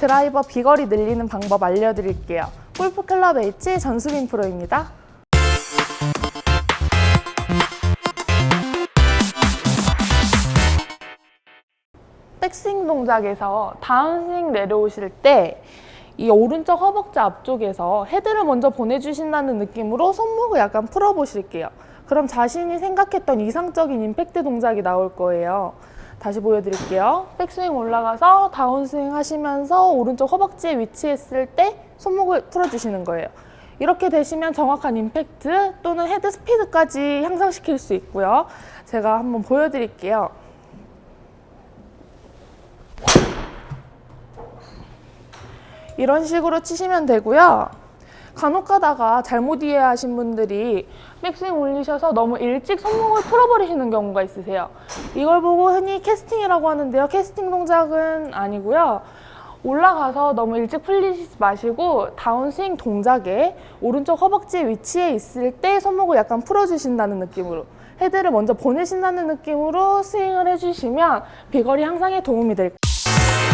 드라이버 비거리 늘리는 방법 알려드릴게요. 골프클럽 H 전수빈 프로입니다. 백스윙 동작에서 다운스윙 내려오실 때 이 오른쪽 허벅지 앞쪽에서 헤드를 먼저 보내주신다는 느낌으로 손목을 약간 풀어보실게요. 그럼 자신이 생각했던 이상적인 임팩트 동작이 나올 거예요. 다시 보여드릴게요. 백스윙 올라가서 다운스윙 하시면서 오른쪽 허벅지에 위치했을 때 손목을 풀어주시는 거예요. 이렇게 되시면 정확한 임팩트 또는 헤드 스피드까지 향상시킬 수 있고요. 제가 한번 보여드릴게요. 이런 식으로 치시면 되고요. 간혹 가다가 잘못 이해하신 분들이 백스윙 올리셔서 너무 일찍 손목을 풀어버리시는 경우가 있으세요. 이걸 보고 흔히 캐스팅이라고 하는데요. 캐스팅 동작은 아니고요. 올라가서 너무 일찍 풀리지 마시고 다운스윙 동작에 오른쪽 허벅지 위치에 있을 때 손목을 약간 풀어주신다는 느낌으로 헤드를 먼저 보내신다는 느낌으로 스윙을 해주시면 비거리 향상에 도움이 될 거예요.